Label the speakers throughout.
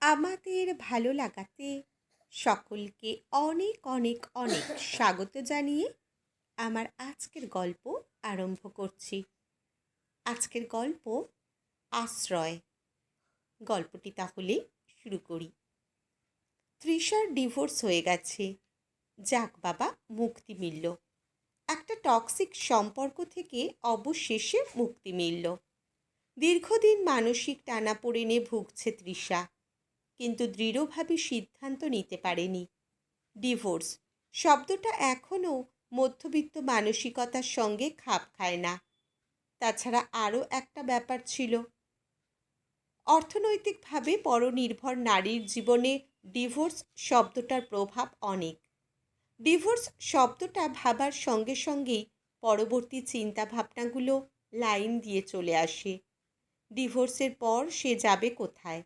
Speaker 1: আমাদের ভালো লাগাতে সকলকে অনেক অনেক অনেক স্বাগত জানিয়ে আমার আজকের গল্প আরম্ভ করছি। আজকের গল্প আশ্রয়। গল্পটি তাহলে শুরু করি। তৃষার ডিভোর্স হয়ে গেছে। যাক বাবা, মুক্তি মিলল। একটা টক্সিক সম্পর্ক থেকে অবশেষে মুক্তি মিলল। দীর্ঘদিন মানসিক টানাপোড়েনে ভুগছে তৃষা। কিন্তু দৃঢ়ভাবে সিদ্ধান্ত নিতে পারেনি। ডিভোর্স। শব্দটা এখনও মধ্যবিত্ত মানসিকতার সঙ্গে খাপ খায় না। তাছাড়া আরও একটা ব্যাপার ছিল। অর্থনৈতিকভাবে পরনির্ভর নারীর জীবনে ডিভোর্স শব্দটার প্রভাব অনেক। ডিভোর্স শব্দটা ভাবার সঙ্গে সঙ্গেই পরবর্তী চিন্তাভাবনাগুলো লাইন দিয়ে চলে আসে। ডিভোর্সের পর সে যাবে কোথায়?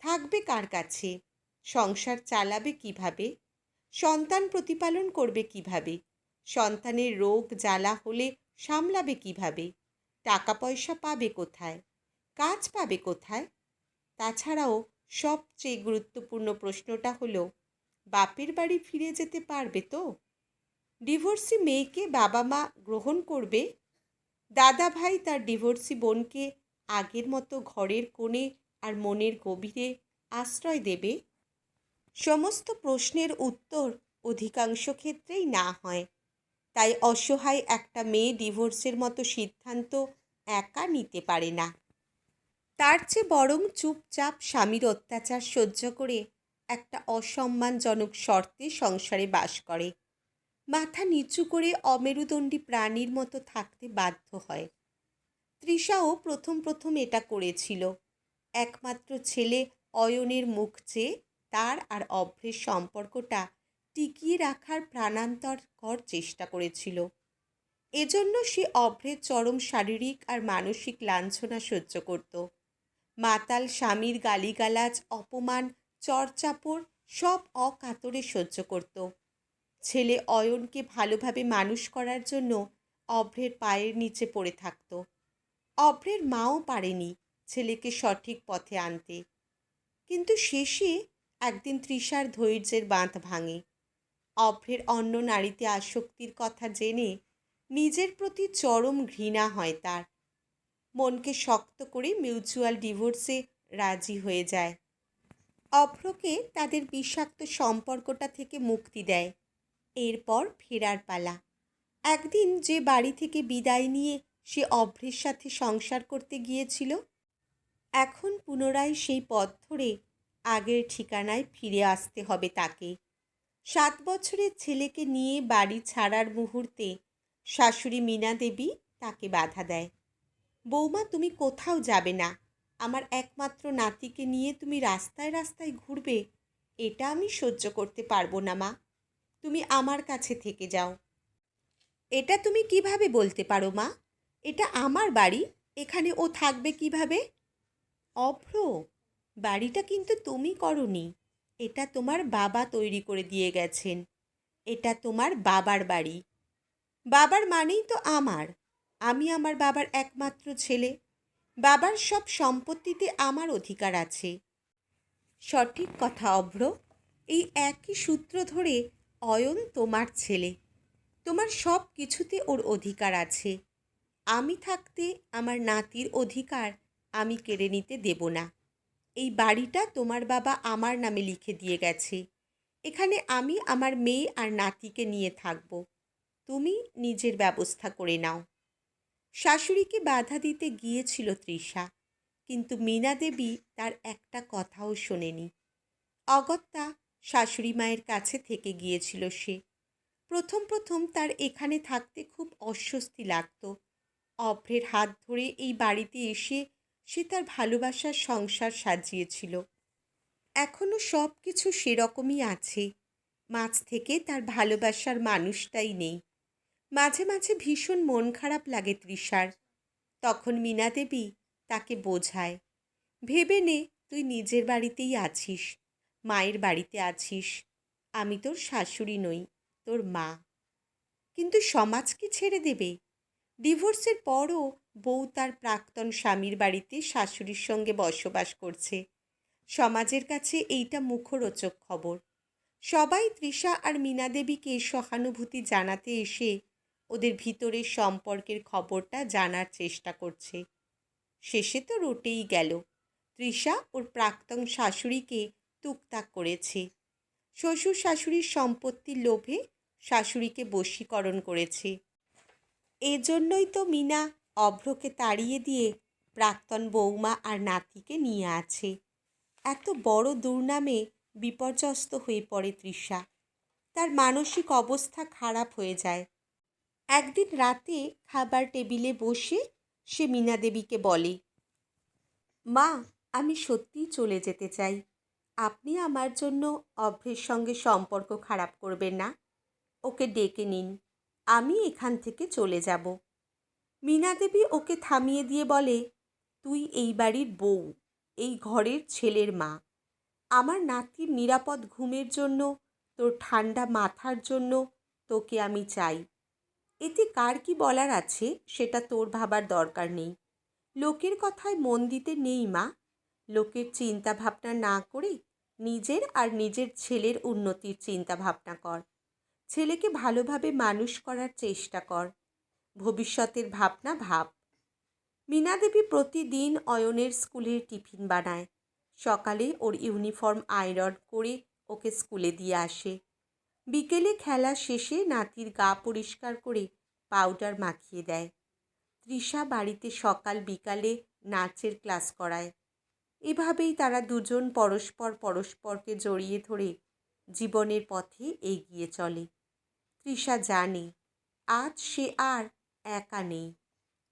Speaker 1: থাকবে কার কাছে? সংসার চালাবে কীভাবে? সন্তান প্রতিপালন করবে কীভাবে? সন্তানের রোগ জ্বালা হলে সামলাবে কীভাবে? টাকা পয়সা পাবে কোথায়? কাজ পাবে কোথায়? তাছাড়াও সবচেয়ে গুরুত্বপূর্ণ প্রশ্নটা হলো, বাপের বাড়ি ফিরে যেতে পারবে তো? ডিভোর্সি মেয়েকে বাবা মা গ্রহণ করবে? দাদা ভাই তার ডিভোর্সি বোনকে আগের মতো ঘরের কোণে আর মনের গভীরে আশ্রয় দেবে? সমস্ত প্রশ্নের উত্তর অধিকাংশ ক্ষেত্রেই না হয়। তাই অসহায় একটা মেয়ে ডিভোর্সের মতো সিদ্ধান্ত একা নিতে পারে না। তার চেয়ে বরং চুপচাপ স্বামীর অত্যাচার সহ্য করে একটা অসম্মানজনক শর্তে সংসারে বাস করে। মাথা নিচু করে অমেরুদণ্ডী প্রাণীর মতো থাকতে বাধ্য হয়। তৃষাও প্রথম প্রথম এটা করেছিল। একমাত্র ছেলে অয়নের মুখ চেয়ে তার আর অভ্রের সম্পর্কটা টিকিয়ে রাখার প্রাণান্তর কর চেষ্টা করেছিল। এজন্য সে অভ্রের চরম শারীরিক আর মানসিক লাঞ্ছনা সহ্য করত। মাতাল স্বামীর গালিগালাজ, অপমান চরচাপড় সব অকাতরে সহ্য করত। ছেলে অয়নকে ভালোভাবে মানুষ করার জন্য অভ্রের পায়ের নিচে পড়ে থাকত। অভ্রের মাও পারেনি। ছেলেকে সঠিক পথে আনতে। কিন্তু শেষে একদিন তৃষার ধৈর্যের বাঁধ ভাঙে। অভ্রের অন্য নারীতে আসক্তির কথা জেনে নিজের প্রতি চরম ঘৃণা হয় তার। মনকে শক্ত করে মিউচুয়াল ডিভোর্সে রাজি হয়ে যায়। অভ্রকে তাদের বিষাক্ত সম্পর্কটা থেকে মুক্তি দেয়। এরপর ফেরার পালা। একদিন যে বাড়ি থেকে বিদায় নিয়ে সে অভ্রের সাথে সংসার করতে গিয়েছিল এখন পুনরায় সেই পথ ধরে আগের ঠিকানায় ফিরে আসতে হবে তাকে। সাত বছরের ছেলেকে নিয়ে বাড়ি ছাড়ার মুহূর্তে শাশুড়ি মীনা দেবী তাকে বাধা দেয়। বৌমা, তুমি কোথাও যাবে না। আমার একমাত্র নাতিকে নিয়ে তুমি রাস্তায় রাস্তায় ঘুরবে, এটা আমি সহ্য করতে পারব না মা। তুমি আমার কাছে থেকে যাও। এটা তুমি কীভাবে বলতে পারো মা? এটা আমার বাড়ি, এখানে ও থাকবে কীভাবে? অভ্র, বাড়িটা কিন্তু তুমি করনি। এটা তোমার বাবা তৈরি করে দিয়ে গেছেন। এটা তোমার বাবার বাড়ি। বাবার মানেই তো আমার। আমি আমার বাবার একমাত্র ছেলে। বাবার সব সম্পত্তিতে আমার অধিকার আছে। সঠিক কথা, অভ্র, এই একই সূত্র ধরে অয়ন তোমার ছেলে। তোমার সব কিছুতে ওর অধিকার আছে। আমি থাকতে আমার নাতির অধিকার আমি কেড়ে নিতে দেব না। এই বাড়িটা তোমার বাবা আমার নামে লিখে দিয়ে গেছে। এখানে আমি আমার মেয়ে আর নাতিকে নিয়ে থাকব। তুমি নিজের ব্যবস্থা করে নাও। শাশুড়িকে বাধা দিতে গিয়েছিল তৃষা, কিন্তু মীনা দেবী তার একটা কথাও শোনেনি। অগত্যা শাশুড়ি মায়ের কাছে থেকে গিয়েছিল সে। প্রথম প্রথম তার এখানে থাকতে খুব অস্বস্তি লাগতো। অভ্রের হাত ধরে এই বাড়িতে এসে সে তার ভালোবাসার সংসার সাজিয়েছিল। এখনও সব কিছু সেরকমই আছে। মাঝ থেকে তার ভালোবাসার মানুষটাই নেই। মাঝে মাঝে ভীষণ মন খারাপ লাগে তৃষার। তখন মীনা দেবী তাকে বোঝায়, ভেবে নে, তুই নিজের বাড়িতেই আছিস, মায়ের বাড়িতে আছিস, আমি তোর শাশুড়ি নই, তোর মা। কিন্তু সমাজ কি ছেড়ে দেবে? ডিভোর্সের পরও বউ তার প্রাক্তন স্বামীর বাড়িতে শাশুড়ির সঙ্গে বসবাস করছে। সমাজের কাছে এইটা মুখরোচক খবর। সবাই তৃষা আর মীনা দেবীকে সহানুভূতি জানাতে এসে ওদের ভিতরের সম্পর্কের খবরটা জানার চেষ্টা করছে। শেষে তো রটেই গেল। তৃষা ওর প্রাক্তন শাশুড়িকে তুকতাক করেছে। শ্বশুর শাশুড়ির সম্পত্তির লোভে শাশুড়িকে বশীকরণ করেছে। এজন্যই তো মিনা অভ্রকে তাড়িয়ে দিয়ে প্রাক্তন বৌমা আর নাতিকে নিয়ে আছে। এত বড় দুর্নামে বিপর্যস্ত হয়ে পড়ে তৃষা। তার মানসিক অবস্থা খারাপ হয়ে যায়। একদিন রাতে খাবার টেবিলে বসে সে মীনা দেবীকে বলে, মা, আমি সত্যিই চলে যেতে চাই। আপনি আমার জন্য অভ্রের সঙ্গে সম্পর্ক খারাপ করবেন না। ওকে ডেকে নিন। আমি এখান থেকে চলে যাব। মীনা দেবী ওকে থামিয়ে দিয়ে বলে, তুই এই বাড়ির বউ, এই ঘরের ছেলের মা। আমার নাতির নিরাপদ ঘুমের জন্য, তোর ঠান্ডা মাথার জন্য তোকে আমি চাই। এতে কার কি বলার আছে সেটা তোর ভাবার দরকার নেই। লোকের কথায় মন দিতে নেই মা। লোকের চিন্তা ভাবনা না করে নিজের আর নিজের ছেলের উন্নতির চিন্তা ভাবনা কর। ছেলেকে ভালোভাবে মানুষ করার চেষ্টা কর। ভবিষ্যতের ভাবনা ভাব। মীনা দেবী প্রতিদিন অয়নের স্কুলের টিফিন বানায়। সকালে ওর ইউনিফর্ম আয়রন করে ওকে স্কুলে দিয়ে আসে। বিকেলে খেলা শেষে নাতির গা পরিষ্কার করে পাউডার মাখিয়ে দেয়। তৃষা বাড়িতে সকাল বিকালে নাচের ক্লাস করায়। এভাবেই তারা দুজন পরস্পর পরস্পরকে জড়িয়ে ধরে জীবনের পথে এগিয়ে চলে। তৃষা জানে, আজ সে আর একা নেই।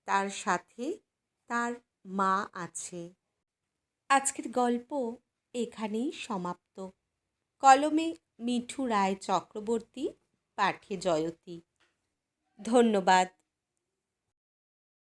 Speaker 1: তার সাথে তার মা আছে। আজকের গল্প এখানেই সমাপ্ত। কলমে মিঠু রায় চক্রবর্তী পাঠে জয়তী। ধন্যবাদ।